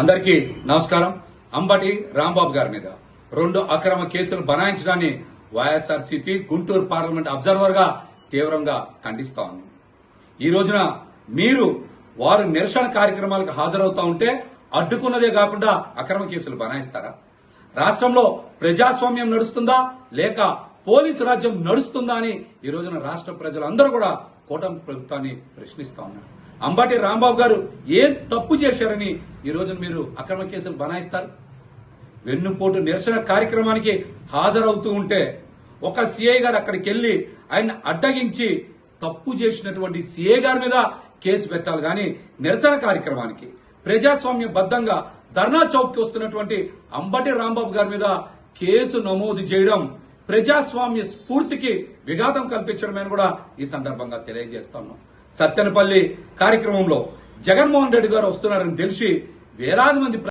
అందరికీ నమస్కారం. అంబటి రాంబాబు గారి మీద రెండు అక్రమ కేసులు బనాయించడాన్ని వైఎస్ఆర్సీపీ గుంటూరు పార్లమెంట్ అబ్జర్వర్గా తీవ్రంగా ఖండిస్తా ఉంది. ఈ రోజున మీరు వారు నిరసన కార్యక్రమాలకు హాజరవుతా ఉంటే అడ్డుకున్నదే కాకుండా అక్రమ కేసులు బనాయిస్తారా? రాష్ట్రంలో ప్రజాస్వామ్యం నడుస్తుందా? లేక పోలీసు రాజ్యం నడుస్తుందా అని ఈ రోజున రాష్ట్ర ప్రజలందరూ కూడా కూటమి ప్రభుత్వాన్ని ప్రశ్నిస్తా ఉన్నారు. అంబాటి రాంబాబు గారు ఏం తప్పు చేశారని ఈ రోజున మీరు అక్రమ కేసులు బనాయిస్తారు? వెన్నుపోటు నిరసన కార్యక్రమానికి హాజరవుతూ ఉంటే ఒక సిఐ గారు అక్కడికి వెళ్ళి ఆయన అడ్డగించి తప్పు చేసినటువంటి సిఐ గారి మీద కేసు పెట్టాలి. కానీ నిరసన కార్యక్రమానికి ప్రజాస్వామ్య బద్దంగా ధర్నా చౌక్కి వస్తున్నటువంటి అంబటి రాంబాబు గారి మీద కేసు నమోదు చేయడం ప్రజాస్వామ్య స్ఫూర్తికి విఘాతం కల్పించడమని కూడా ఈ సందర్భంగా తెలియజేస్తాను. సత్తెనపల్లి కార్యక్రమంలో జగన్మోహన్ రెడ్డి గారు వస్తున్నారని తెలిసి వేలాది మంది